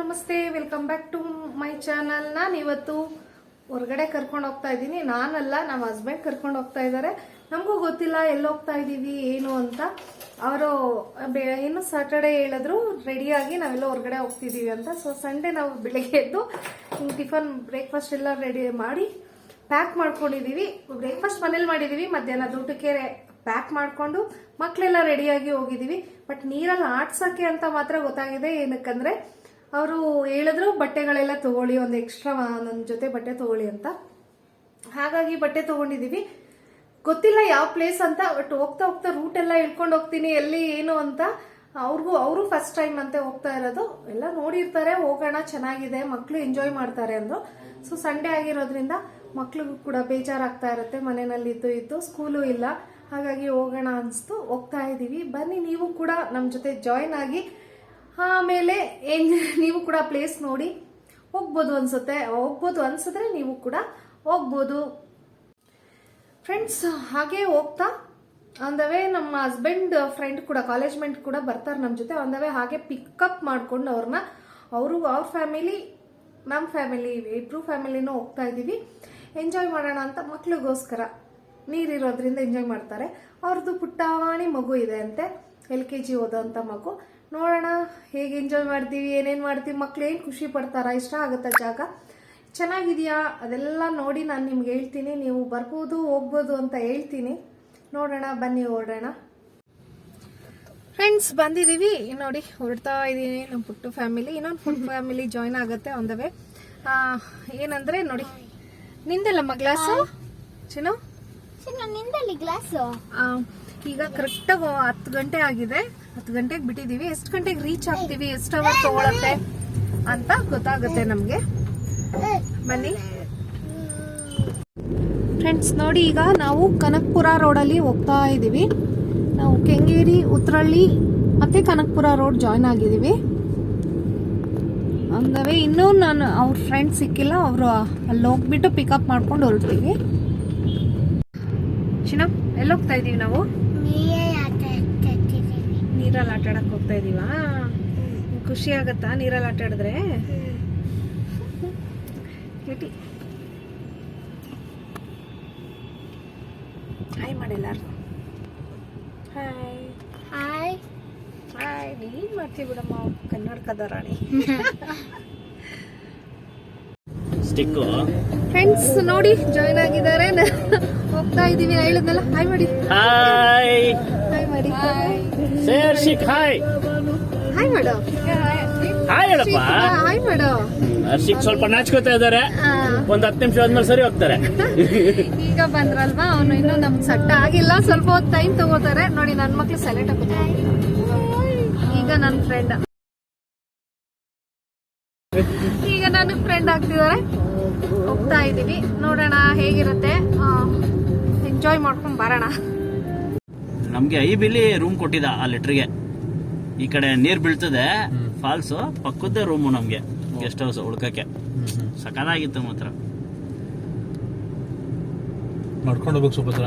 ನಮಸ್ತೆ welcome back to my channel ನಾನು ಇವತ್ತು ಹೊರಗಡೆ ಕರ್ಕೊಂಡು ಹೋಗ್ತಾ ಇದ್ದೀನಿ. ನಾನಲ್ಲ ನಮ್ಮ ಹಸ್ಬೆಂಡ್ ಕರ್ಕೊಂಡು ಹೋಗ್ತಾ ಇದ್ದಾರೆ ನಮಗೂ ಗೊತ್ತಿಲ್ಲ ಎಲ್ಲಿ ಹೋಗ್ತಾ ಇದ್ದೀವಿ ಏನು ಅಂತ. ಅವರು ಏನು ಸಾಟರ್ಡೆ ಹೇಳಿದ್ರು ರೆಡಿಯಾಗಿ ನಾವೆಲ್ಲ ಹೊರಗಡೆ ಹೋಗ್ತಿದ್ದೀವಿ ಅಂತ. ಸೊ ಸಂಡೇ ನಾವು ಬೆಳಿಗ್ಗೆ ಎದ್ದು ಟಿಫನ್ ಬ್ರೇಕ್ಫಾಸ್ಟ್ ಎಲ್ಲ ರೆಡಿ ಮಾಡಿ ಪ್ಯಾಕ್ ಮಾಡ್ಕೊಂಡಿದ್ದೀವಿ ಬ್ರೇಕ್ಫಾಸ್ಟ್ ಮನೇಲಿ ಮಾಡಿದ್ದೀವಿ ಮಧ್ಯಾಹ್ನ ಊಟಕ್ಕೆ ಪ್ಯಾಕ್ ಮಾಡಿಕೊಂಡು ಮಕ್ಕಳೆಲ್ಲ ರೆಡಿಯಾಗಿ ಹೋಗಿದ್ದೀವಿ ಬಟ್ ನೀರಲ್ಲಿ ಆಡ್ಸೋಕ್ಕೆ ಅಂತ ಮಾತ್ರ ಗೊತ್ತಾಗಿದೆ. ಏನಕ್ಕಂದ್ರೆ ಅವರು ಹೇಳಿದ್ರು ಬಟ್ಟೆಗಳೆಲ್ಲ ತಗೊಳ್ಳಿ, ಒಂದು ಎಕ್ಸ್ಟ್ರಾ ನನ್ನ ಜೊತೆ ಬಟ್ಟೆ ತಗೊಳ್ಳಿ ಅಂತ. ಹಾಗಾಗಿ ಬಟ್ಟೆ ತಗೊಂಡಿದ್ದೀವಿ ಗೊತ್ತಿಲ್ಲ ಯಾವ ಪ್ಲೇಸ್ ಅಂತ ಬಟ್ ಹೋಗ್ತಾ ಹೋಗ್ತಾ ರೂಟ್ ಎಲ್ಲ ಇಳ್ಕೊಂಡು ಹೋಗ್ತೀನಿ, ಎಲ್ಲಿ ಏನು ಅಂತ ಅವ್ರಿಗೂ, ಅವರು ಫಸ್ಟ್ ಟೈಮ್ ಅಂತೆ ಹೋಗ್ತಾ ಇರೋದು. ಎಲ್ಲ ನೋಡಿರ್ತಾರೆ, ಹೋಗೋಣ, ಚೆನ್ನಾಗಿದೆ ಮಕ್ಕಳು ಎಂಜಾಯ್ ಮಾಡ್ತಾರೆ ಅಂದರು ಸೊ ಸಂಡೇ ಆಗಿರೋದ್ರಿಂದ ಮಕ್ಳಿಗೂ ಕೂಡ ಬೇಜಾರಾಗ್ತಾ ಇರುತ್ತೆ, ಮನೆಯಲ್ಲಿ ಇದ್ದು ಇದ್ದು ಸ್ಕೂಲು ಇಲ್ಲ. ಹಾಗಾಗಿ ಹೋಗೋಣ ಅನಿಸ್ತು, ಹೋಗ್ತಾ ಇದ್ದೀವಿ ಬನ್ನಿ, ನೀವು ಕೂಡ ನಮ್ಮ ಜೊತೆ ಜಾಯ್ನ್ ಆಗಿ ಆಮೇಲೆ ನೀವು ಕೂಡ ಪ್ಲೇಸ್ ನೋಡಿ ಹೋಗ್ಬೋದು ಅನ್ಸುತ್ತೆ. ಹೋಗ್ಬೋದು ಅನ್ಸಿದ್ರೆ ನೀವು ಕೂಡ ಹೋಗ್ಬೋದು. ಫ್ರೆಂಡ್ಸ್ ಹಾಗೆ ಹೋಗ್ತಾ ಆನ್ ದ ವೇ ನಮ್ಮ ಹಸ್ಬೆಂಡ್ ಫ್ರೆಂಡ್ ಕೂಡ ಕಾಲೇಜ್ ಮೆಂಟ್ ಕೂಡ ಬರ್ತಾರೆ ನಮ್ಮ ಜೊತೆ. ಆನ್ ದ ವೇ ಹಾಗೆ ಪಿಕಪ್ ಮಾಡ್ಕೊಂಡು ಅವ್ರನ್ನ ಅವರು, ಅವ್ರ ಫ್ಯಾಮಿಲಿ ನಮ್ಮ ಫ್ಯಾಮಿಲಿ ಇಬ್ರು ಫ್ಯಾಮಿಲಿನೂ ಹೋಗ್ತಾ ಇದ್ದೀವಿ. ಎಂಜಾಯ್ ಮಾಡೋಣ ಅಂತ ಮಕ್ಳಿಗೋಸ್ಕರ ನೀರಿರೋದ್ರಿಂದ ಎಂಜಾಯ್ ಮಾಡ್ತಾರೆ. ಅವ್ರದ್ದು ಪುಟ್ಟಾಣಿ ಮಗು ಇದೆ ಅಂತೆ. ಎಲ್ ಕೆ ಜಿ ಓದೋಂಥ ಮಗು. ನೋಡೋಣ ಹೇಗೆ ಎಂಜಾಯ್ ಮಾಡ್ತೀವಿ ಏನೇನು ಮಾಡ್ತೀವಿ ಮಕ್ಳು ಏನು ಖುಷಿ ಪಡ್ತಾರ ಇಷ್ಟ ಆಗುತ್ತಾ ಜಾಗ? ಚೆನ್ನಾಗಿದೆಯಾ? ಅದೆಲ್ಲ ನೋಡಿ ನಾನು ನಿಮ್ಗೆ ಹೇಳ್ತೀನಿ ನೀವು ಬರ್ಬೋದು ಹೋಗ್ಬೋದು ಅಂತ ಹೇಳ್ತೀನಿ. ನೋಡೋಣ ಬನ್ನಿ ಓಡೋಣ. ಫ್ರೆಂಡ್ಸ್ ಬಂದಿದ್ದೀವಿ. ನೋಡಿ ಹೊರಡ್ತಾ ಇದ್ದೀನಿ ನಮ್ಮ ಪುಟ್ಟು ಫ್ಯಾಮಿಲಿ ಇನ್ನೊಂದು ಫುಡ್ ಫ್ಯಾಮಿಲಿ ಜಾಯ್ನ್ ಆಗುತ್ತೆ ಆನ್ ದ ವೇ ಏನಂದ್ರೆ ನೋಡಿ ನಿಂದಲ್ಲಮ್ಮ ಗ್ಲಾಸು ಚಿನ್ನು? ನಿಂದಲ್ಲಿ ಗ್ಲಾಸು ಈಗ ಕರೆಕ್ಟಾಗಿ ಹತ್ತು ಗಂಟೆ ಆಗಿದೆ. ಹತ್ತು ಗಂಟೆಗೆ ಬಿಟ್ಟಿದೀವಿ ಎಷ್ಟು ಗಂಟೆಗೆ ರೀಚ್ ಆಗ್ತೀವಿ? ಎಷ್ಟು ಅವರ್ ತಗೊಳತ್ತೆ ಅಂತ ಗೊತ್ತಾಗುತ್ತೆ ನಮಗೆ. ಬನ್ನಿ. ಫ್ರೆಂಡ್ಸ್ ನೋಡಿ ಈಗ ನಾವು ಕನಕಪುರ ರೋಡಲ್ಲಿ ಹೋಗ್ತಾ ಇದ್ದೀವಿ. ನಾವು ಕೆಂಗೇರಿ, ಉತ್ರಳ್ಳಿ ಮತ್ತೆ ಕನಕಪುರ ರೋಡ್ ಜಾಯ್ನ್ ಆಗಿದ್ದೀವಿ. ಅಂದವೇ ಇನ್ನೂ ನಾನು ಅವ್ರ ಫ್ರೆಂಡ್ ಸಿಕ್ಕಿಲ್ಲ. ಅವರು ಅಲ್ಲಿ ಹೋಗ್ಬಿಟ್ಟು ಪಿಕಪ್ ಮಾಡ್ಕೊಂಡು ಹೊರಡ್ತೀವಿ ಶಿನಪ್ ಎಲ್ಲಿ ಹೋಗ್ತಾ ಇದೀವಿ ನಾವು ನೀರಲ್ಲಿ ಆಟ ಆಡಕ್ ಹೋಗ್ತಾ ಇದೀವಾ? ಖುಷಿ ಆಗತ್ತಾ ನೀರಲ್ಲಿ ಆಟ ಆಡಿದ್ರೆ ಕೇಟಿ ಹಾಯ್ ಮಾಡಿ ಎಲ್ಲಾರ್ಗು. ಹಾಯ್ ಹಾಯ್ ಹಾಯ್ ನೀನ್ ಮಾಡ್ತೀವಿ ಬಿಡಮ್ಮ ಕನ್ನಡಕದ ರಾಣಿ ಸ್ಟಿಕ್ಕು ಫ್ರೆಂಡ್ಸ್ ನೋಡಿ ಜಾಯ್ನ್ ಆಗಿದ್ದಾರೆ. ಹೋಗ್ತಾ ಇದೀವಿ. ಹೇಳಿದ್ನಲ್ಲ ಹಾಯ್ ಮಾಡಿ. ಹಾಯ್ ಮಾಡಿ ಹರ್ಷಿಕ್ ಹಾಯ್. ಹಾಯ್ ಮಾಡು. ಹಾಯ್ ಹೇಳಪ್ಪ. ಹಾಯ್ ಮಾಡು. ಹರ್ಷಿಕ್ ಸ್ವಲ್ಪ ನಾಚ್ಕೋತಾ ಇದ್ದಾರೆ. ಒಂದ್ ಹತ್ತು ನಿಮಿಷ ಆದ್ಮೇಲೆ ಸರಿ ಹೋಗ್ತಾರೆ. ಈಗ ಬಂದ್ರಲ್ವಾ? ಅವನು ಇನ್ನೂ ನಮ್ಗೆ ಸಟ್ಟ ಆಗಿಲ್ಲ. ಸ್ವಲ್ಪ ಹೊತ್ತು ಟೈಮ್ ತಗೋತಾರೆ. ನೋಡಿ ನನ್ನ ಮಕ್ಳು ಸೆಲೆಕ್ಟ್ ಈಗ ನನ್ನ ಫ್ರೆಂಡ್ ಈಗ ನನಗೆ ಫ್ರೆಂಡ್ ಆಗ್ತಿದ್ದಾರೆ ಹೋಗ್ತಾ ಇದೀವಿ ನೋಡೋಣ ಹೇಗಿರುತ್ತೆ. ಎಂಜಾಯ್ ಮಾಡ್ಕೊಂಡ್ ಬರೋಣ. ನಮ್ಗೆ ಐ ಬಿಲಿ ರೂಮ್ ಕೊಟ್ಟಿದ್ದ ಆ ಲೆಟ್ರಿಗೆ ಈ ಕಡೆ ನೀರ್ ಬೀಳ್ತದೆ. ಫಾಲ್ಸ್ ಪಕ್ಕದ ರೂಮು ನಮ್ಗೆ ಗೆಸ್ಟ್ ಹೌಸ್ ಉಳ್ಕಕ್ಕೆ. ಸಕಾಲಾಗಿತ್ತು ಮಾತ್ರ. ಮಾಡ್ಕೊಂಡು ಹೋಗ್ಬೇಕು ಸ್ವಲ್ಪ ಹತ್ರ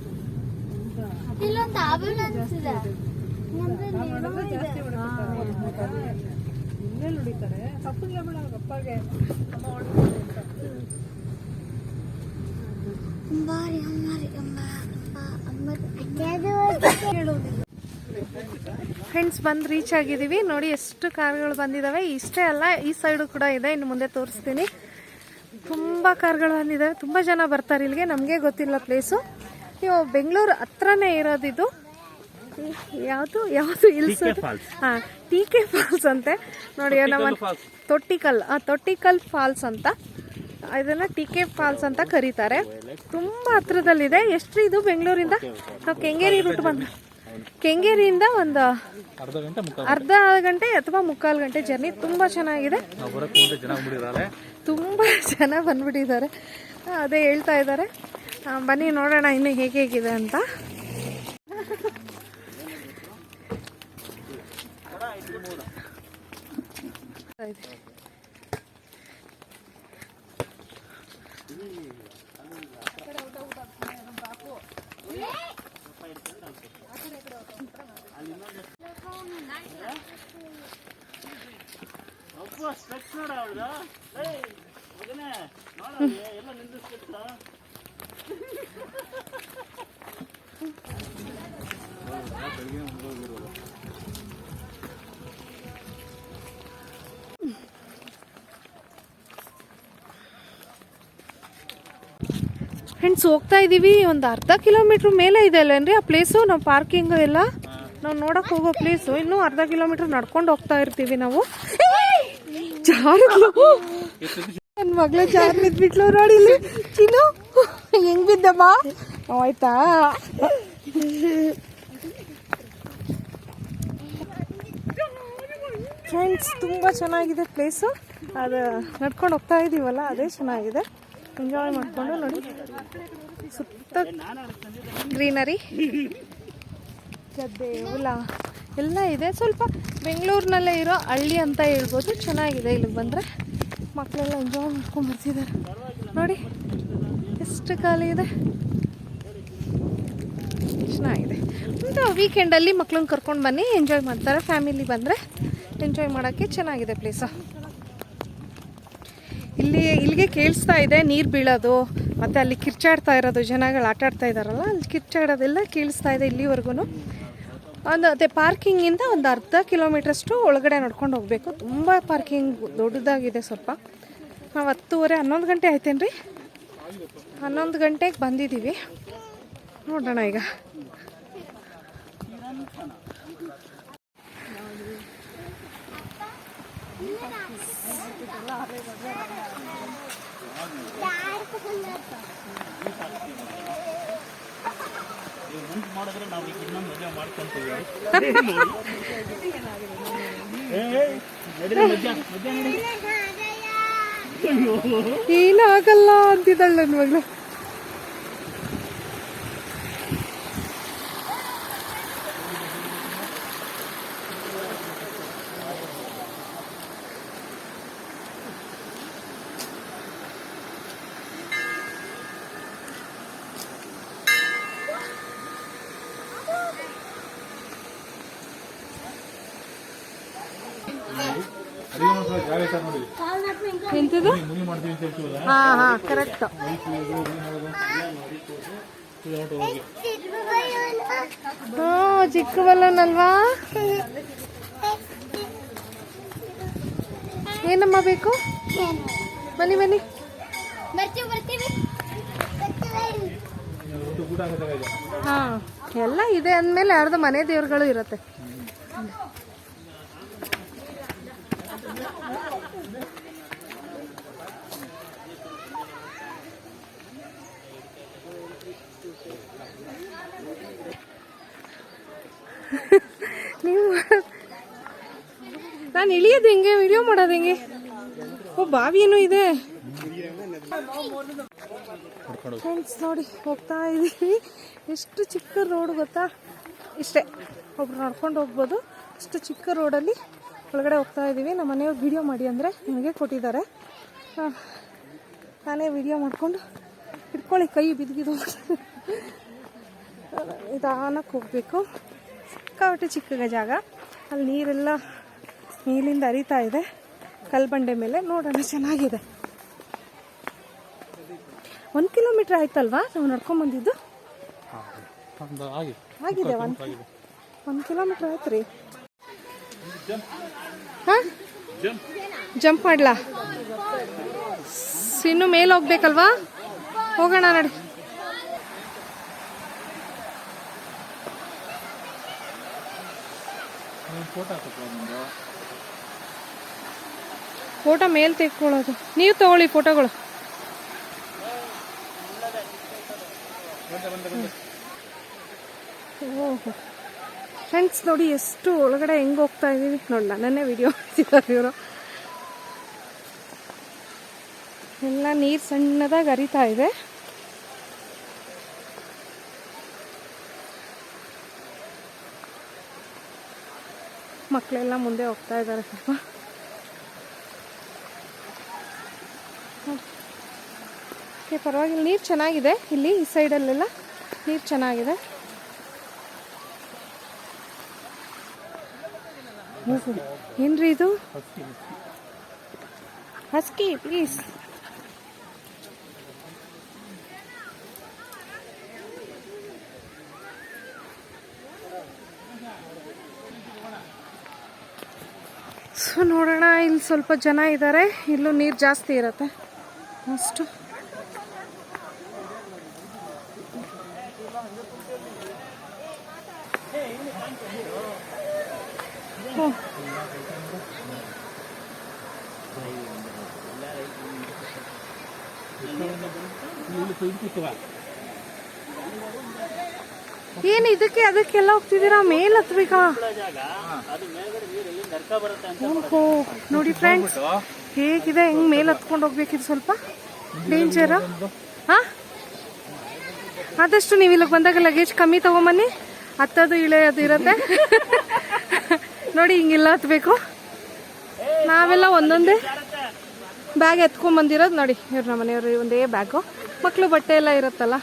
ತಪ್ಪಿಲ್ಲ ಮೇಡಮ್ ಅಪ್ಪಗೆ ಫ್ರೆಂಡ್ಸ್ ಬಂದು ರೀಚ್ ಆಗಿದ್ದೀವಿ. ನೋಡಿ ಎಷ್ಟು ಕಾರ್ಗಳು ಬಂದಿದ್ದಾವೆ ಇಷ್ಟೇ ಅಲ್ಲ ಈ ಸೈಡು ಕೂಡ ಇದೆ. ಇನ್ನು ಮುಂದೆ ತೋರಿಸ್ತೀನಿ. ತುಂಬ ಕಾರ್ಗಳು ಬಂದಿದ್ದಾವೆ ತುಂಬ ಜನ ಬರ್ತಾರೆ ಇಲ್ಲಿಗೆ. ನಮಗೆ ಗೊತ್ತಿಲ್ಲ ಪ್ಲೇಸು ನೀವು ಬೆಂಗಳೂರು ಹತ್ರನೇ ಇರೋದಿದು. ಯಾವುದು ಯಾವುದು ಇಲ್ಸ್. ಹಾಂ ಟಿ ಕೆ ಫಾಲ್ಸ್ ಅಂತೆ. ನೋಡಿ ನಮ್ಮ ತೊಟ್ಟಿಕಲ್ ಆ ತೊಟ್ಟಿಕಲ್ ಫಾಲ್ಸ್ ಅಂತ. ಇದನ್ನ ಟಿ ಕೆ ಫಾಲ್ಸ್ ಅಂತ ಕರೀತಾರೆ. ತುಂಬ ಹತ್ರದಲ್ಲಿದೆ. ಎಷ್ಟು ಇದು ಬೆಂಗಳೂರಿಂದ? ನಾವು ಕೆಂಗೇರಿ ರೂಟ್ ಬಂದ ಕೆಂಗೇರಿಯಿಂದ ಒಂದು ಅರ್ಧ ಗಂಟೆ ಅಥವಾ ಮುಕ್ಕಾಲು ಗಂಟೆ ಜರ್ನಿ ತುಂಬ ಚೆನ್ನಾಗಿದೆ. ತುಂಬಾ ಜನ ಬಿಡಿದಾರೆ ತುಂಬ ಜನ ಬಂದ್ಬಿಟ್ಟಿದ್ದಾರೆ. ಅದೇ ಹೇಳ್ತಾ ಇದ್ದಾರೆ. ಬನ್ನಿ ನೋಡೋಣ ಇನ್ನು ಹೇಗೆ ಹೇಗಿದೆ ಅಂತ. స్ట్రక్చర్ ఆవిడ ಫ್ರೆಂಡ್ಸ್ ಹೋಗ್ತಾ ಇದ್ದೀವಿ ಒಂದು ಅರ್ಧ ಕಿಲೋಮೀಟ್ರ್ ಮೇಲೆ ಇದೆ ಅಲ್ಲೇನ್ರಿ ಆ ಪ್ಲೇಸು ನಾವು ಪಾರ್ಕಿಂಗ್ ಎಲ್ಲ ನಾವು ನೋಡಕ್ ಹೋಗೋ ಪ್ಲೇಸು ಇನ್ನೂ ಅರ್ಧ ಕಿಲೋಮೀಟ್ರ್ ನಡ್ಕೊಂಡು ಹೋಗ್ತಾ ಇರ್ತೀವಿ ನಾವು. ಜಾರಿದ್ಲು ನನ್ನ ಮಗಳು ಜಾರ್ ಬಿದ್ಬಿಟ್ಲು ನೋಡಿ ಇಲ್ಲಿ. ಹೆಂಗ್ ಬಿದ್ದಮ್ಮ? ಫ್ರೆಂಡ್ಸ್ ತುಂಬ ಚೆನ್ನಾಗಿದೆ ಪ್ಲೇಸು ಅದು ನಡ್ಕೊಂಡು ಹೋಗ್ತಾ ಇದೀವಲ್ಲ, ಅದೇ ಚೆನ್ನಾಗಿದೆ. ಎಂಜಾಯ್ ಮಾಡಿಕೊಂಡು ನೋಡಿ. ಸುತ್ತ ಗ್ರೀನರಿ ಗದ್ದೆ ಹುಲ ಎಲ್ಲ ಇದೆ. ಸ್ವಲ್ಪ ಬೆಂಗಳೂರಿನಲ್ಲೇ ಇರೋ ಹಳ್ಳಿ ಅಂತ ಹೇಳ್ಬೋದು. ಚೆನ್ನಾಗಿದೆ ಇಲ್ಲಿಗೆ ಬಂದರೆ. ಮಕ್ಕಳೆಲ್ಲ ಎಂಜಾಯ್ ಮಾಡ್ಕೊಂಡು ಬರ್ತಿದ್ದಾರೆ. ನೋಡಿ, ಎಷ್ಟು ಖಾಲಿ ಇದೆ. ಚೆನ್ನಾಗಿದೆ. ಮತ್ತು ವೀಕೆಂಡಲ್ಲಿ ಮಕ್ಳನ್ನ ಕರ್ಕೊಂಡು ಬನ್ನಿ. ಎಂಜಾಯ್ ಮಾಡ್ತಾರೆ. ಫ್ಯಾಮಿಲಿ ಬಂದರೆ ಎಂಜಾಯ್ ಮಾಡೋಕ್ಕೆ ಚೆನ್ನಾಗಿದೆ ಪ್ಲೇಸು ಇಲ್ಲಿಗೆ ಕೇಳಿಸ್ತಾ ಇದೆ, ನೀರು ಬೀಳೋದು, ಮತ್ತು ಅಲ್ಲಿ ಕಿರ್ಚಾಡ್ತಾ ಇರೋದು ಜನಗಳು ಆಟ ಆಡ್ತಾ ಇದ್ದಾರಲ್ಲ ಅಲ್ಲಿ ಕಿರ್ಚಾಡೋದೆಲ್ಲ ಕೇಳಿಸ್ತಾ ಇದೆ ಇಲ್ಲಿವರೆಗೂ ಒಂದು ಅದೇ ಪಾರ್ಕಿಂಗಿಂದ ಒಂದು ಅರ್ಧ ಕಿಲೋಮೀಟ್ರಷ್ಟು ಒಳಗಡೆ ನಡ್ಕೊಂಡು ಹೋಗಬೇಕು. ತುಂಬ ಪಾರ್ಕಿಂಗ್ ದೊಡ್ಡದಾಗಿದೆ ಸ್ವಲ್ಪ. ನಾವು ಹತ್ತುವರೆ, ಹನ್ನೊಂದು ಗಂಟೆ ಆಯ್ತೇನ್ರಿ? ಹನ್ನೊಂದು ಗಂಟೆಗೆ ಬಂದಿದ್ದೀವಿ ನೋಡೋಣ ಈಗ. ಮಾಡಿದ್ರೆ ನಾವು ಏನಾಗಲ್ಲ ಅಂತಿದ್ದಾಳೆ ನನ್ನ ಮಗಳು ಅಡಿಗೆ ಮಾಡೋ ಜಾಗ ಐತೆ ನೋಡಿ ಎಂತದು? ಹಾ ಹಾ ಕರೆಕ್ಟ್ ಹಾ ಚಿಕ್ಕ ಬಲ್ಲನಲ್ವಾ ಏನಮ್ಮ ಬೇಕು? ಬನ್ನಿ ಬನ್ನಿ. ಹಾ ಎಲ್ಲ ಇದೆ ಅಂದ್ಮೇಲೆ ಯಾರ್ದು ಮನೆ ದೇವ್ರುಗಳು ಇರುತ್ತೆ. ನೀವು ನಾನು ಇಳಿಯೋದು ಹೆಂಗೆ? ವಿಡಿಯೋ ಮಾಡೋದು ಹೆಂಗೆ? ಓ, ಬಾವಿನೂ ಇದೆ. ಫ್ರೆಂಡ್ಸ್ ನೋಡಿ, ಹೋಗ್ತಾ ಇದ್ದೀವಿ ಎಷ್ಟು ಚಿಕ್ಕ ರೋಡ್ ಗೊತ್ತಾ? ಇಷ್ಟೇ. ಒಬ್ರು ನಡ್ಕೊಂಡು ಹೋಗ್ಬೋದು. ಅಷ್ಟು ಚಿಕ್ಕ ರೋಡಲ್ಲಿ ಒಳಗಡೆ ಹೋಗ್ತಾ ಇದ್ದೀವಿ ನಮ್ಮ ಮನೆಯವ್ರು ವಿಡಿಯೋ ಮಾಡಿ ಅಂದರೆ ನಿಮಗೆ ಕೊಟ್ಟಿದ್ದಾರೆ. ನಾನೇ ವಿಡಿಯೋ ಮಾಡ್ಕೊಂಡು ಇಟ್ಕೊಳ್ಳಿ ಕೈ ಬಿದ್ದಿದ್ದು ನಿಧಾನಕ್ಕೆ ಹೋಗಬೇಕು. ಸಿಕ್ಕಾಪಟ್ಟೆ ಚಿಕ್ಕ ಜಾಗ. ಅಲ್ಲಿ ನೀರೆಲ್ಲ ನೀರಿಂದ ಹರಿತಾ ಇದೆ. ಕಲ್ಬಂಡೆ ಮೇಲೆ ನೋಡೋಣ, ಚೆನ್ನಾಗಿದೆ. ಒಂದು ಕಿಲೋಮೀಟ್ರ್ ಆಯ್ತಲ್ವಾ? ನಾವು ನಡ್ಕೊಂಡ್ ಬಂದಿದ್ದು? ಒಂದು ಆಗಿ ಆಗಿದೆ, ಒಂದು ಒಂದು ಕಿಲೋಮೀಟ್ರ್ ಆಯ್ತು ರೀ. ಹಾಂ? ಜಂಪ್ ಮಾಡ್ಲಾ? ಇನ್ನು ಮೇಲೆ ಹೋಗ್ಬೇಕಲ್ವಾ? ಹೋಗೋಣ ನಡಿ ಫೋಟೋ ಮೇಲೆ ತೆಕ್ಕೊಳ್ಳೋದು. ನೀವು ತಗೊಳ್ಳಿ ಫೋಟೋಗಳು. ಫ್ರೆಂಡ್ಸ್ ನೋಡಿ ಎಷ್ಟು ಒಳಗಡೆ ಹೆಂಗ್ ಹೋಗ್ತಾ ಇದೀವಿ. ನೋಡಿ ನನ್ನೇ ವಿಡಿಯೋ ಮಾಡ್ತಿದ್ದಾರೆ ಇವರು. ಎಲ್ಲ ನೀರು ಸಣ್ಣದಾಗಿ ಹರಿತಾ ಇದೆ. ಮಕ್ಕಳೆಲ್ಲ ಮುಂದೆ ಹೋಗ್ತಾ ಇದ್ದಾರೆ ಸ್ವಲ್ಪ. ಓಕೆ ಪರವಾಗಿಲ್ಲ ನೀರು ಚೆನ್ನಾಗಿದೆ ಇಲ್ಲಿ ಈ ಸೈಡಲ್ಲೆಲ್ಲ. ನೀರು ಚೆನ್ನಾಗಿದೆ. ಏನು ಏನ್ರಿ ಇದು? ಹಸ್ಕಿ ಪ್ಲೀಸ್ ನೋಡೋಣ, ಇಲ್ಲಿ ಸ್ವಲ್ಪ ಜನ ಇದ್ದಾರೆ ಇಲ್ಲೂ ನೀರು ಜಾಸ್ತಿ ಇರುತ್ತೆ. ಅಷ್ಟು. ಏನು ಇದಕ್ಕೆ ಅದಕ್ಕೆಲ್ಲ ಹೋಗ್ತಿದ್ದೀರಾ? ಮೇಲ್ ಹತ್ಬೇಕಾ ನೋಡಿ ಫ್ರೆಂಡ್ಸ್ ಹೇಗಿದೆ? ಹೆಂಗ್ ಮೇಲೆ ಹತ್ಕೊಂಡು ಹೋಗ್ಬೇಕಿದು ಸ್ವಲ್ಪ? ಡೇಂಜರ್ ಹಾ ಆದಷ್ಟು ನೀವು ಇಲ್ಲಿಗೆ ಬಂದಾಗ ಲಗೇಜ್ ಕಮ್ಮಿ ತಗೊಂಬನ್ನಿ. ಹತ್ತದು ಇಳೆಯೋದು ಇರುತ್ತೆ. ನೋಡಿ ಹಿಂಗಿಲ್ಲ ಹತ್ಬೇಕು. ನಾವೆಲ್ಲ ಒಂದೊಂದೇ ಬ್ಯಾಗ್ ಎತ್ಕೊಂಬಂದಿರೋದು ನೋಡಿ. ಇವ್ರ ನಮ್ಮ ಮನೆಯವರು ಒಂದೇ ಬ್ಯಾಗು ಮಕ್ಕಳು ಬಟ್ಟೆ ಎಲ್ಲ ಇರುತ್ತಲ್ಲ?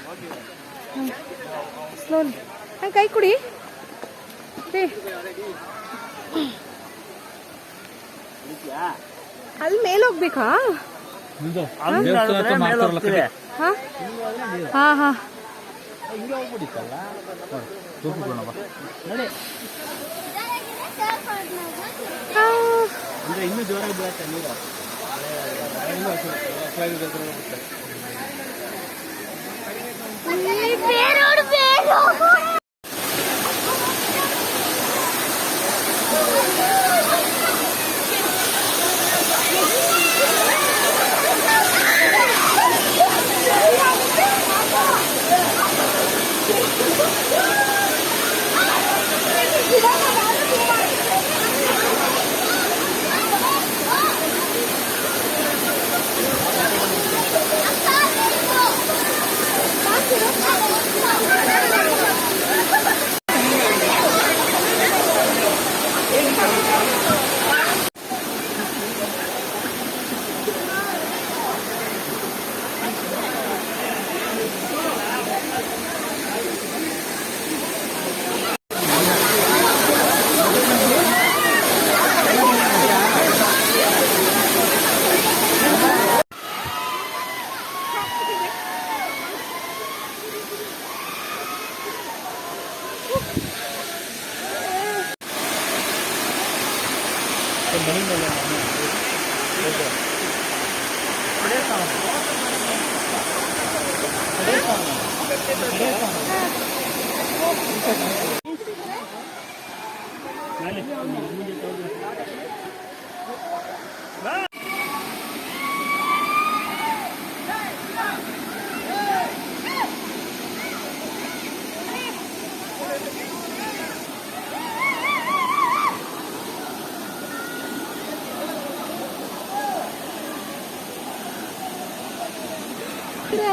ಸ್ಲೋಲಿ ಹಂಗೆ ಕೈ ಕುಡಿ. ಏ. ಅಲ್ಲಿ ಮೇಲೆ ಹೋಗ್ಬೇಕಾ. ಹಾ? ಹಾ ಹಾ. ಇನ್ನೂ ಜೋರಾಗಿ ಬೀಳುತ್ತೆ ನೀರು. ಬೇರು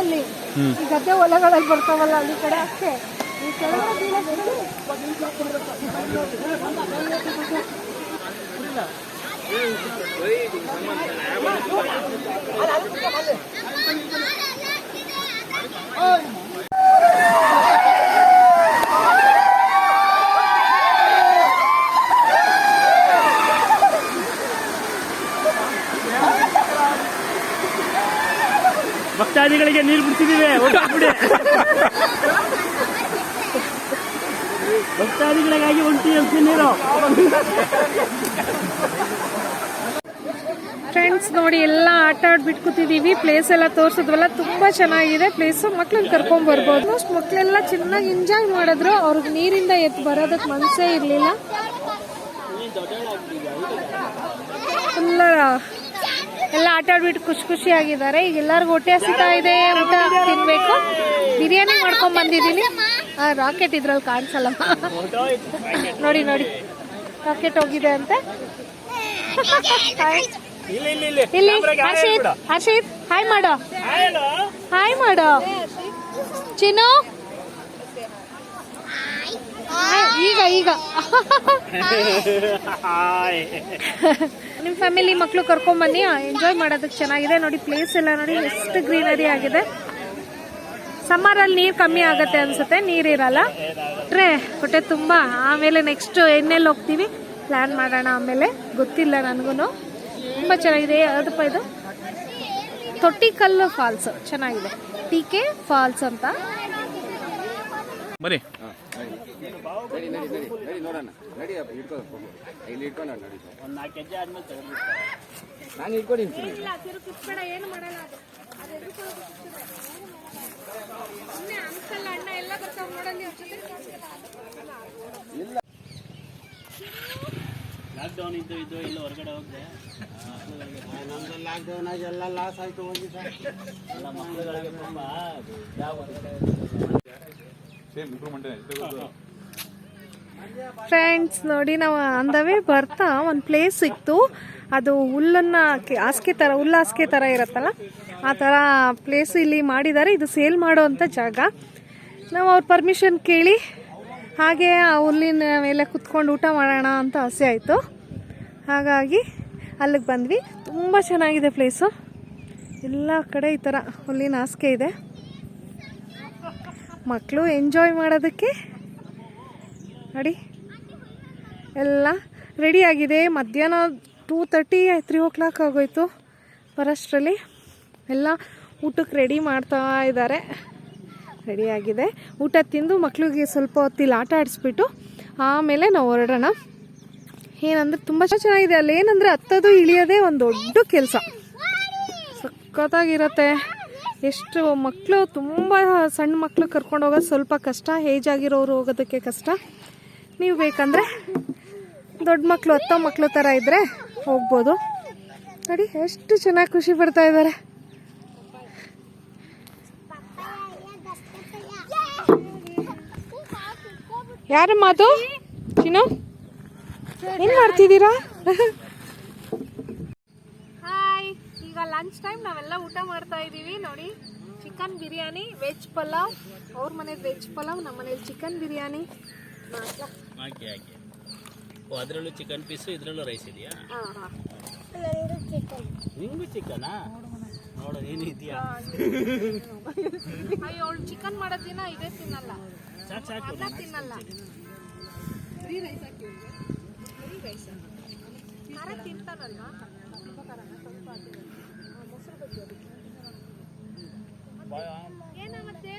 ಅಲ್ಲಿ ಈ ಗದ್ದೆ ಹೊಲಗಳಲ್ಲಿ ಬರ್ತಾವಲ್ಲ ಅಲ್ಲಿ ಕಡೆ ಅಷ್ಟೇ ಈ ಕೆಳಗಡೆ ಭಕ್ತಾದಿಗಳಿಗೆ ನೀರು ಬಿಡ್ತಿದ್ದೀವಿ ಬಿಡಿ ಭಕ್ತಾದಿಗಳಿಗಾಗಿ ಒಂಟಿ ಅಂತೀನಿ ನೀರು. ಫ್ರೆಂಡ್ಸ್ ನೋಡಿ, ಎಲ್ಲ ಆಟ ಆಡ್ಬಿಟ್ಟು ಪ್ಲೇಸ್ ಎಲ್ಲ ತೋರಿಸಿದ್ವಲ್ಲ, ತುಂಬಾ ಚೆನ್ನಾಗಿದೆ. ಪ್ಲೇಸ್ ಮಕ್ಳನ್ನ ಕರ್ಕೊಂಡ್ ಬರ್ಬೋದು. ಅಷ್ಟು ಮಕ್ಳೆಲ್ಲ ಚೆನ್ನಾಗಿ ಎಂಜಾಯ್ ಮಾಡಿದ್ರು. ಅವ್ರಿಗೆ ನೀರಿಂದ ಎದ್ದು ಬರೋದಕ್ಕೆ ಮನಸ್ಸೇ ಇರ್ಲಿಲ್ಲ. ಫುಲ್ಲ ಎಲ್ಲ ಆಟ ಆಡ್ಬಿಟ್ಟು ಖುಷಿ ಖುಷಿಯಾಗಿದ್ದಾರೆ. ಈಗ ಎಲ್ಲರಿಗೂ ಹೊಟ್ಟೆ ಹಸಿತಾ ಇದೆ ಊಟ ತಿನ್ಬೇಕು. ಬಿರಿಯಾನಿ ಮಾಡ್ಕೊಂಡ್ ಬಂದಿದ್ದೀನಿ. ಆ ರಾಕೆಟ್ ಇದ್ರಲ್ಲಿ ಕಾಣಿಸಲ್ಲ. ನೋಡಿ ನೋಡಿ. ರಾಕೆಟ್ ಹೋಗಿದೆ ಅಂತ. ಹಾಯ್. ಇಲ್ಲಿ ಹರ್ಷಿತ್ ಹರ್ಷಿತ್ ಹಾಯ್ ಮಾಡೋ. ಹಾಯ್ ಮಾಡೋ. ಚಿನ್ನು. ಹಾಯ್, ಈಗ ಈಗ. ನಿಮ್ಮ ಫ್ಯಾಮಿಲಿ ಮಕ್ಕಳು ಕರ್ಕೊಂಡ್ ಬನ್ನಿ. ಎಂಜಾಯ್ ಮಾಡೋದಕ್ಕೆ ಚೆನ್ನಾಗಿದೆ. ನೋಡಿ ಪ್ಲೇಸ್ ಎಲ್ಲ ನೋಡಿ, ಎಷ್ಟು ಗ್ರೀನರಿ ಆಗಿದೆ. ಸಮ್ಮರ್ ಅಲ್ಲಿ ನೀರ್ ಕಮ್ಮಿ ಆಗುತ್ತೆ ಅನ್ಸುತ್ತೆ. ನೀರಿರಲ್ಲ ಟ್ರೇ ಹೊಟ್ಟೆ ತುಂಬಾ. ಆಮೇಲೆ ನೆಕ್ಸ್ಟ್ ಎಣ್ಣೆಲ್ಲಿ ಹೋಗ್ತೀವಿ. ಪ್ಲಾನ್ ಮಾಡೋಣ ಆಮೇಲೆ. ಗೊತ್ತಿಲ್ಲ ನನಗೂ ತುಂಬಾ ಚೆನ್ನಾಗಿದೆ. ಯಾವುದಪ್ಪ ಇದು? ತೊಟ್ಟಿಕಲ್ಲು ಫಾಲ್ಸ್. ಚೆನ್ನಾಗಿದೆ. ಟಿ ಫಾಲ್ಸ್ ಅಂತ. ಬನ್ನಿ. ನಾನು ಇಟ್ಕೊಂಡಿದ್ದೀನಿ ಇಲ್ಲ ಲಾಕ್ಡೌನ್ ಇದ್ದು ಇದ್ದು ಇಲ್ಲ ಹೊರಗಡೆ ಹೋಗಿದೆ. ನಮ್ದು ಲಾಕ್ಡೌನ್ ಆಗಿ ಎಲ್ಲ ಲಾಸ್ ಆಯ್ತು ಹೋಗಿ ಸರ್ ಎಲ್ಲ ಮಕ್ಕಳುಗಳಿಗೆ ತುಂಬ ಫ್ರೆಂಡ್ಸ್ ನೋಡಿ ನಾವು ಅಂದವೇ ಬರ್ತಾ ಒಂದು ಪ್ಲೇಸ್ ಸಿಕ್ತು ಅದು ಹುಲ್ಲನ್ನ ಹಾಸಿಗೆ ಥರ ಹುಲ್ಲು ಹಾಸಿಗೆ ಥರ ಇರುತ್ತಲ್ಲ ಆ ಥರ ಪ್ಲೇಸ್ ಇಲ್ಲಿ ಮಾಡಿದ್ದಾರೆ. ಇದು ಸೇಲ್ ಮಾಡೋವಂಥ ಜಾಗ. ನಾವು ಅವ್ರ ಪರ್ಮಿಷನ್ ಕೇಳಿ ಹಾಗೆ ಆ ಹುಲ್ಲಿನ ಮೇಲೆ ಕುತ್ಕೊಂಡು ಊಟ ಮಾಡೋಣ ಅಂತ ಆಸೆ ಆಯಿತು. ಹಾಗಾಗಿ ಅಲ್ಲಿಗೆ ಬಂದ್ವಿ. ತುಂಬ ಚೆನ್ನಾಗಿದೆ ಪ್ಲೇಸು ಎಲ್ಲ ಕಡೆ ಈ ಥರ ಹುಲ್ಲಿನ ಹಾಸಿಗೆ ಇದೆ. ಮಕ್ಕಳು ಎಂಜಾಯ್ ಮಾಡೋದಕ್ಕೆ? ನೋಡಿ. ಎಲ್ಲ ರೆಡಿ ಆಗಿದೆ. ಮಧ್ಯಾಹ್ನ two thirty three o'clock ಆಗೋಯ್ತು ಬರೋಷ್ಟರಲ್ಲಿ ಎಲ್ಲ ಊಟಕ್ಕೆ ರೆಡಿ ಮಾಡ್ತಾ ಇದ್ದಾರೆ. ರೆಡಿ ಆಗಿದೆ. ಊಟ ತಿಂದು ಮಕ್ಕಳಿಗೆ ಸ್ವಲ್ಪ ಹೊತ್ತಿಲ್ಲಿ ಆಟ ಆಡಿಸ್ಬಿಟ್ಟು ಆಮೇಲೆ ನಾವು ಹೊರಡೋಣ. ಏನಂದ್ರೆ ತುಂಬ ಚೆನ್ನಾಗಿದೆ. ಅಲ್ಲಿ ಏನಂದರೆ ಹತ್ತೋದು ಇಳಿಯೋದೇ ಒಂದು ದೊಡ್ಡ ಕೆಲಸ. ಸಖತ್ತಾಗಿರುತ್ತೆ. ಎಷ್ಟು ಮಕ್ಕಳು, ತುಂಬ ಸಣ್ಣ ಮಕ್ಕಳು ಕರ್ಕೊಂಡು ಹೋಗೋದು ಸ್ವಲ್ಪ ಕಷ್ಟ, ಏಜ್ ಆಗಿರೋರು ಹೋಗೋದಕ್ಕೆ ಕಷ್ಟ. ನೀವು ಬೇಕಂದರೆ ದೊಡ್ಡ ಮಕ್ಕಳು ಹತ್ತೋ ಮಕ್ಕಳು ಥರ ಇದ್ದರೆ ಹೋಗ್ಬೋದು. ನೋಡಿ, ಎಷ್ಟು ಚೆನ್ನಾಗಿ ಖುಷಿ ಪಡ್ತಾ ಇದ್ದಾರೆ. ಯಾರ ಮಾತು? ಚಿನ್ನು? ಏನು ಮಾಡ್ತಿದ್ದೀರಾ? ಈಗ ಲಂಚ್ ಟೈಮ್ ನಾವೆಲ್ಲ ಊಟ ಮಾಡ್ತಾ ಇದ್ದೀವಿ ನೋಡಿ. ಚಿಕನ್ ಬಿರಿಯಾನಿ ವೆಜ್ ಪಲಾವ್ ಅವ್ರ ಮನೇಲಿ ವೆಜ್ ಪಲಾವ್ ನಮ್ಮ ಮನೇಲಿ ಚಿಕನ್ ಬಿರಿಯಾನಿ. ಹಾಕಿ ಹಾಕಿ ಓ ಅದರಲ್ಲೂ ಚಿಕನ್ ಪೀಸು ಇದರಲ್ಲೂ ರೈಸ್ ಇದೆಯಾ? ಹಾಂ ಹಾಂ. ನಿಂಗೂ ಚಿಕನಾ ನೋಡು ನೀನು ಇದೆಯಾ ಅಯ್ಯೋ ಅವಳು ಚಿಕನ್ ಮಾಡೋ ದಿನ ಇದೇ ತಿನ್ನಲ್ಲ. ಸಾಕು ಸಾಕು ಅನ್ನ ತಿನ್ನಲ್ಲ. ಬರೀ ರೈಸ್ ಹಾಕಿ ಬರೀ ರೈಸ್ ಖಾರ ತಿಂತಾನಲ್ವಾ? ತುಂಬ ಖಾರನ ಸ್ವಲ್ಪ ಹಾಕಿದ್ರೆ. ಏನಾಗುತ್ತೆ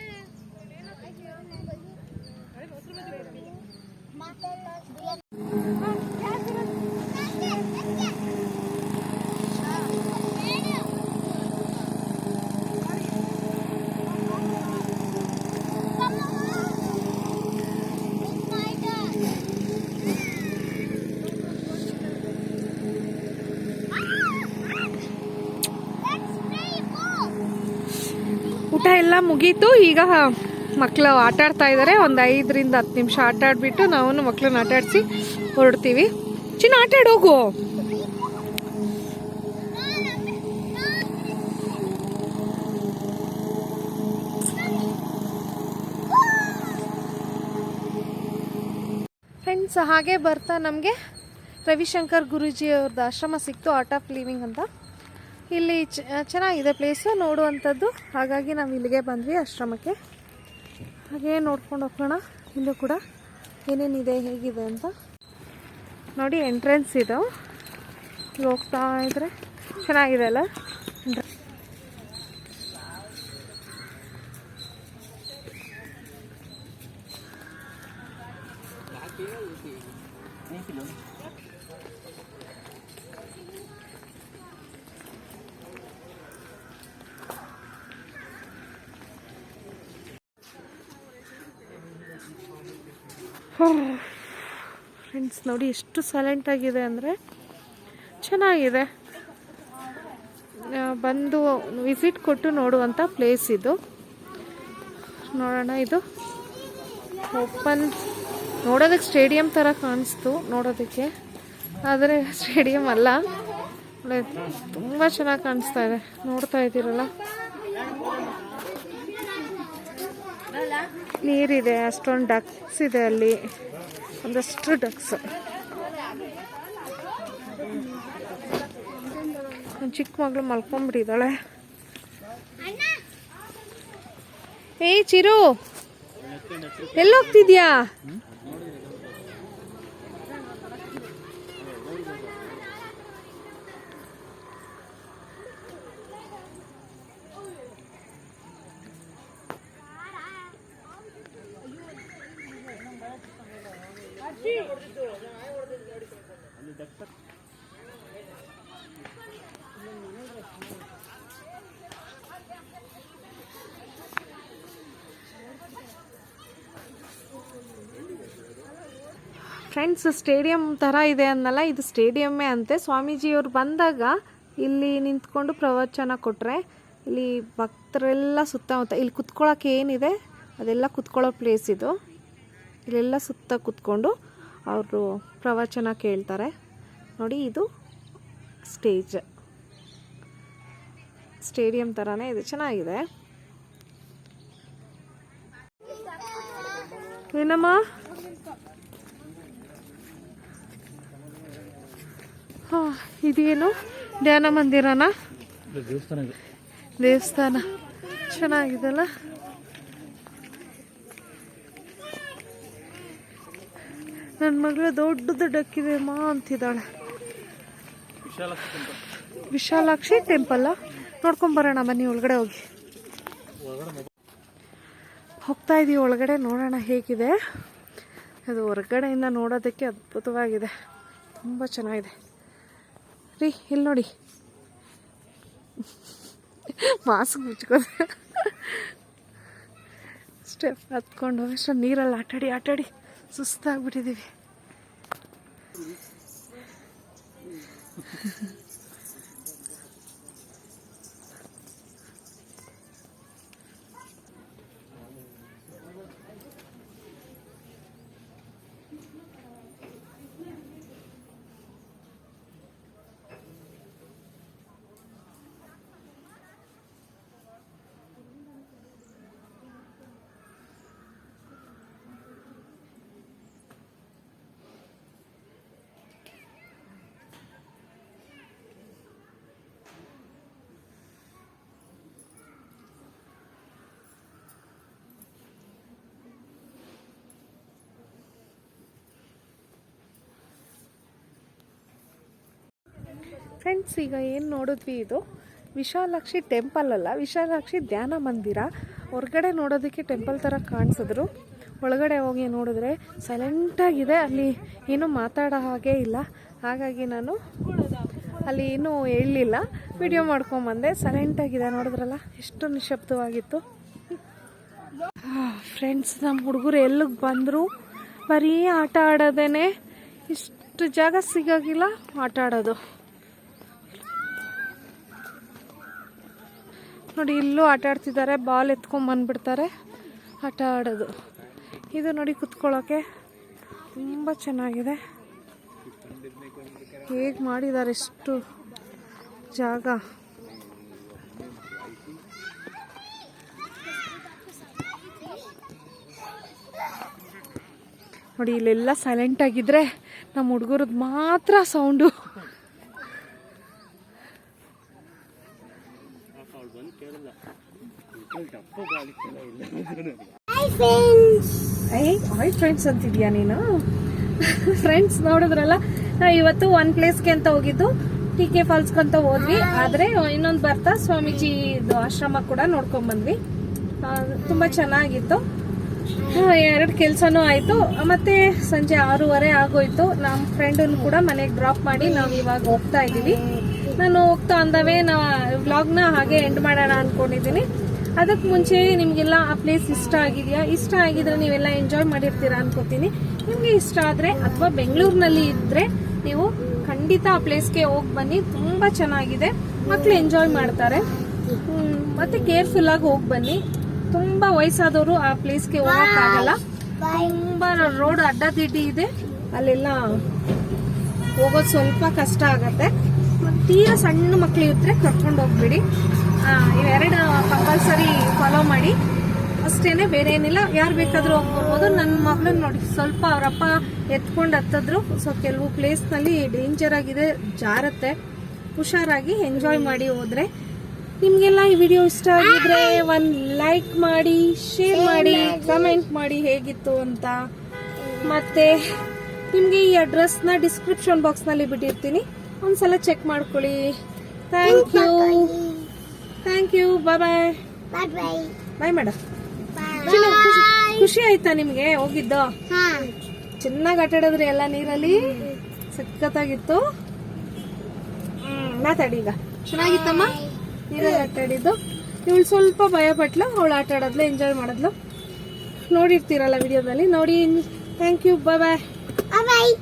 ಮುಗೀತು. ಈಗ ಮಕ್ಕಳು ಆಟ ಆಡ್ತಾ ಇದ್ದಾರೆ ಒಂದು ಐದರಿಂದ ಹತ್ತು ನಿಮಿಷ ಆಟ ಆಡಿಬಿಟ್ಟು ನಾವು ಮಕ್ಕಳನ್ನ ಆಟ ಆಡಿಸಿ ಹೊರಡ್ತೀವಿ. ಚಿನ್ನ, ಆಟ ಆಡೋಗು ಫ್ರೆಂಡ್ಸ್ ಹಾಗೆ ಬರ್ತಾ ನಮಗೆ. ರವಿಶಂಕರ್ ಗುರುಜಿ ಅವ್ರದ್ದು ಆಶ್ರಮ ಸಿಕ್ತು ಆರ್ಟ್ ಆಫ್ ಲಿವಿಂಗ್ ಅಂತ. ಇಲ್ಲಿ ಚ- ಚೆನ್ನಾಗಿದೆ ಪ್ಲೇಸು ನೋಡುವಂಥದ್ದು. ಹಾಗಾಗಿ ನಾವು ಇಲ್ಲಿಗೆ ಬಂದ್ವಿ ಆಶ್ರಮಕ್ಕೆ. ಹಾಗೆ ನೋಡ್ಕೊಂಡು ಹೋಗೋಣ. ಇಲ್ಲಿ ಕೂಡ ಏನೇನಿದೆ, ಹೇಗಿದೆ ಅಂತ. ನೋಡಿ ಎಂಟ್ರೆನ್ಸ್ ಇದು. ಹೋಗ್ತಾ ಇದ್ರೆ ಚೆನ್ನಾಗಿದೆ ಅಲ್ಲ? ಫ್ರೆಂಡ್ಸ್ ನೋಡಿ ಎಷ್ಟು ಸೈಲೆಂಟ್ ಆಗಿದೆ ಅಂದರೆ ಚೆನ್ನಾಗಿದೆ. ಬಂದು ವಿಸಿಟ್ ಕೊಟ್ಟು ನೋಡುವಂಥ ಪ್ಲೇಸ್ ಇದು. ನೋಡೋಣ, ಇದು ಓಪನ್ ನೋಡೋದಕ್ಕೆ ಸ್ಟೇಡಿಯಂ ಥರ ಕಾಣಿಸ್ತು ನೋಡೋದಕ್ಕೆ. ಆದರೆ ಸ್ಟೇಡಿಯಂ ಅಲ್ಲ. ತುಂಬ ಚೆನ್ನಾಗಿ ಕಾಣಿಸ್ತಾ ಇದೆ. ನೋಡ್ತಾ ಇದ್ದೀರಲ್ಲ? ನೀರಿದೆ ಅಷ್ಟೊಂದು ಡಕ್ಸ್ ಇದೆ ಅಲ್ಲಿ. ಒಂದಷ್ಟು ಡಕ್ಸ್ ಚಿಕ್ಕ ಮಗಳು ಮಲ್ಕೊಂಡ್ಬಿಟ್ಟಿದ್ದಾಳೆ. ಏ ಚಿರು ಎಲ್ಲೋಗ್ತಿದ್ಯಾ? ಫ್ರೆಂಡ್ಸ್ ಸ್ಟೇಡಿಯಂ ಥರ ಇದೆ ಅನ್ನಲ್ಲ, ಇದು ಸ್ಟೇಡಿಯಮ್ಮೇ ಅಂತೆ. ಸ್ವಾಮೀಜಿಯವರು ಬಂದಾಗ ಇಲ್ಲಿ ನಿಂತ್ಕೊಂಡು ಪ್ರವಚನ ಕೊಟ್ಟರೆ ಇಲ್ಲಿ ಭಕ್ತರೆಲ್ಲ ಸುತ್ತಮುತ್ತ, ಇಲ್ಲಿ ಕುತ್ಕೊಳ್ಳೋಕೆ ಏನಿದೆ, ಅದೆಲ್ಲ ಕುತ್ಕೊಳ್ಳೋ ಪ್ಲೇಸ್ ಇದು. ಇಲ್ಲೆಲ್ಲ ಸುತ್ತ ಕುತ್ಕೊಂಡು ಅವರು ಪ್ರವಚನ ಕೇಳ್ತಾರೆ. ನೋಡಿ, ಇದು ಸ್ಟೇಜ್ ಸ್ಟೇಡಿಯಂ ಥರನೇ ಇದೆ, ಚೆನ್ನಾಗಿದೆ. ಏನಮ್ಮ ಹಾ, ಇದೇನು? ಧ್ಯಾನ ಮಂದಿರನ? ದೇವಸ್ಥಾನ ದೇವಸ್ಥಾನ. ಚೆನ್ನಾಗಿದೆಲ್ಲ? ನನ್ನ ಮಗಳು ದೊಡ್ಡ ಡಕ್ಕಿದೆ ಮಾ ಅಂತಿದ್ದಾಳೆ. ವಿಶಾಲಾಕ್ಷಿ ಟೆಂಪಲ್ಲ ನೋಡ್ಕೊಂಬರೋಣ ಬನ್ನಿ ಒಳಗಡೆ ಹೋಗಿ. ಹೋಗ್ತಾ ಇದೀವಿ ಒಳಗಡೆ ನೋಡೋಣ ಹೇಗಿದೆ. ಅದು ಹೊರಗಡೆಯಿಂದ ನೋಡೋದಕ್ಕೆ ಅದ್ಭುತವಾಗಿದೆ. ತುಂಬ ಚೆನ್ನಾಗಿದೆ. ರೀ ಇಲ್ಲಿ ನೋಡಿ. ಮಾಸ್ಕ್ ಮುಚ್ಕೋದೆ ಸ್ಟೆಪ್ ಹತ್ಕೊಂಡು ಅಷ್ಟು ನೀರಲ್ಲಿ ಆಟಾಡಿ ಆಟಾಡಿ ಸುಸ್ತಾಗ್ಬಿಟ್ಟಿದ್ದೀವಿ ಫ್ರೆಂಡ್ಸ್, ಈಗ ಏನು ನೋಡಿದ್ವಿ ಇದು? ವಿಶಾಲಾಕ್ಷಿ ಟೆಂಪಲ್ ಅಲ್ಲ, ವಿಶಾಲಾಕ್ಷಿ ಧ್ಯಾನ ಮಂದಿರ. ಹೊರಗಡೆ ನೋಡೋದಕ್ಕೆ ಟೆಂಪಲ್ ಥರ ಕಾಣಿಸಿದ್ರು. ಒಳಗಡೆ ಹೋಗಿ ನೋಡಿದ್ರೆ ಸೈಲೆಂಟಾಗಿದೆ ಅಲ್ಲಿ ಏನೂ ಮಾತಾಡೋ ಹಾಗೆ ಇಲ್ಲ. ಹಾಗಾಗಿ ನಾನು ಅಲ್ಲಿ ಏನೂ ಹೇಳಲಿಲ್ಲ. ವಿಡಿಯೋ ಮಾಡ್ಕೊಂಬಂದೆ ಸೈಲೆಂಟಾಗಿದೆ ನೋಡಿದ್ರಲ್ಲ? ಎಷ್ಟು ನಿಶಬ್ದವಾಗಿತ್ತು ಫ್ರೆಂಡ್ಸ್ ನಮ್ಮ ಹುಡುಗರು ಎಲ್ಲಿಗೆ ಬಂದರು? ಬರೀ ಆಟ ಆಡೋದೇ ಇಷ್ಟು ಜಾಗ ಸಿಗೋಗಿಲ್ಲ ಆಟ ಆಡೋದು. ನೋಡಿ, ಇಲ್ಲೂ ಆಟ ಆಡ್ತಿದ್ದಾರೆ. ಬಾಲ್ ಎತ್ಕೊಂಡ್ ಬಂದ್ಬಿಡ್ತಾರೆ. ಆಟ ಆಡೋದು. ಇದು ನೋಡಿ ಕುತ್ಕೊಳ್ಳೋಕೆ ತುಂಬ ಚೆನ್ನಾಗಿದೆ. ಹೇಗೆ ಮಾಡಿದ್ದಾರೆ ಎಷ್ಟು ಜಾಗ. ನೋಡಿ, ಇಲ್ಲೆಲ್ಲ ಸೈಲೆಂಟ್ ನಮ್ಮ ಹುಡುಗರದ್ದು ಮಾತ್ರ ಸೌಂಡು ಹಾಯ್ ಫ್ರೆಂಡ್ಸ್ ಅಂತಿದ್ಯಾ ನೀನು? ಫ್ರೆಂಡ್ಸ್ ನೋಡಿದ್ರಲ್ಲ ನಾವು ಇವತ್ತು ಒನ್ ಪ್ಲೇಸ್ಗೆ ಅಂತ ಹೋಗಿದ್ದು ಟಿ ಕೆ ಫಾಲ್ಸ್ಗೆ ಅಂತ ಹೋದ್ವಿ. ಆದರೆ ಇನ್ನೊಂದು ಬರ್ತಾ ಸ್ವಾಮೀಜಿ ಆಶ್ರಮ ಕೂಡ ನೋಡ್ಕೊಂಡ್ ಬಂದ್ವಿ. ತುಂಬಾ ಚೆನ್ನಾಗಿತ್ತು. ಎರಡು ಕೆಲಸನೂ ಆಯಿತು. ಮತ್ತೆ ಸಂಜೆ ಆರೂವರೆ ಆಗೋಯ್ತು. ನಮ್ಮ ಫ್ರೆಂಡನ್ನು ಕೂಡ ಮನೆಗೆ ಡ್ರಾಪ್ ಮಾಡಿ ನಾವು ಇವಾಗ ಹೋಗ್ತಾ ಇದ್ದೀವಿ. ನಾನು ಹೋಗ್ತಾ ಅಂದವೇ ನಾ ವ್ಲಾಗ್ನ ಹಾಗೆ ಎಂಡ್ ಮಾಡೋಣ ಅನ್ಕೊಂಡಿದ್ದೀನಿ. ಅದಕ್ಕೆ ಮುಂಚೆ ನಿಮಗೆಲ್ಲ ಆ ಪ್ಲೇಸ್ ಇಷ್ಟ ಆಗಿದೆಯಾ? ಇಷ್ಟ ಆಗಿದ್ರೆ ನೀವೆಲ್ಲ ಎಂಜಾಯ್ ಮಾಡಿರ್ತೀರಾ ಅನ್ಕೋತೀನಿ. ನಿಮಗೆ ಇಷ್ಟ ಆದರೆ ಅಥವಾ ಬೆಂಗಳೂರಿನಲ್ಲಿ ಇದ್ದರೆ ನೀವು ಖಂಡಿತ ಆ ಪ್ಲೇಸ್ಗೆ ಹೋಗಿ ಬನ್ನಿ. ತುಂಬ ಚೆನ್ನಾಗಿದೆ. ಮಕ್ಕಳು ಎಂಜಾಯ್ ಮಾಡ್ತಾರೆ. ಮತ್ತೆ ಕೇರ್ಫುಲ್ ಆಗಿ ಹೋಗಿ ಬನ್ನಿ. ತುಂಬ ವಯಸ್ಸಾದವರು ಆ ಪ್ಲೇಸ್ಗೆ ಹೋಗೋಕ್ಕಾಗಲ್ಲ ತುಂಬ ರೋಡ್ ಅಡ್ಡದಿಡ್ಡಿ ಇದೆ. ಅಲ್ಲೆಲ್ಲ ಹೋಗೋದು ಸ್ವಲ್ಪ ಕಷ್ಟ ಆಗತ್ತೆ. ತೀರಾ ಸಣ್ಣ ಮಕ್ಕಳು ಇದ್ರೆ ಕರ್ಕೊಂಡು ಹೋಗ್ಬಿಡಿ. ಇವೆರಡು ಕಂಪಲ್ಸರಿ ಫಾಲೋ ಮಾಡಿ. ಅಷ್ಟೇನೆ ಬೇರೆ ಏನಿಲ್ಲ. ಯಾರು ಬೇಕಾದರೂ ಹೋಗ್ಬೋದು. ನನ್ನ ಮಗಳನ್ನ ನೋಡಿ, ಸ್ವಲ್ಪ ಅವರಪ್ಪ ಎತ್ಕೊಂಡು ಹತ್ತಿದ್ರು. ಸೊ ಕೆಲವು ಪ್ಲೇಸ್ನಲ್ಲಿ ಡೇಂಜರ್ ಆಗಿದೆ, ಜಾರತ್ತೆ. ಹುಷಾರಾಗಿ ಎಂಜಾಯ್ ಮಾಡಿ ಹೋದರೆ. ನಿಮಗೆಲ್ಲ ಈ ವಿಡಿಯೋ ಇಷ್ಟ ಆಗಿದ್ರೆ ಒಂದು ಲೈಕ್ ಮಾಡಿ ಶೇರ್ ಮಾಡಿ ಕಮೆಂಟ್ ಮಾಡಿ ಹೇಗಿತ್ತು ಅಂತ. ಮತ್ತೆ ನಿಮಗೆ ಈ ಅಡ್ರೆಸ್ನ ಡಿಸ್ಕ್ರಿಪ್ಷನ್ ಬಾಕ್ಸ್ನಲ್ಲಿ ಬಿಟ್ಟಿರ್ತೀನಿ. ಒಂದ್ಸಲ ಚೆಕ್ ಮಾಡ್ಕೊಳ್ಳಿ. Thank you thank you bye bye bye bye bye madam ಖುಷಿ ಆಯ್ತಾ ನಿಮಗೆ ಹೋಗಿದ್ದು? ಹಾ. ಚೆನ್ನಾಗಿ ಆಟ ಆಡಿದ್ರಿ ಎಲ್ಲ ನೀರಲ್ಲಿ? ಸಖತ್ತಾಗಿತ್ತು. ಮಾತಾಡಿ ಈಗ. ಚೆನ್ನಾಗಿತ್ತಮ್ಮ? ನೀರಲ್ಲಿ ಆಟ ಆಡಿದ್ದು? ಇವಳು ಸ್ವಲ್ಪ ಭಯ ಪಟ್ಲು ಅವಳು ಆಟ ಆಡದ್ಲು ಎಂಜಾಯ್ ಮಾಡಿದ್ಲು. ನೋಡಿರ್ತೀರಲ್ಲ ವಿಡಿಯೋದಲ್ಲಿ. ನೋಡಿ thank you bye bye bye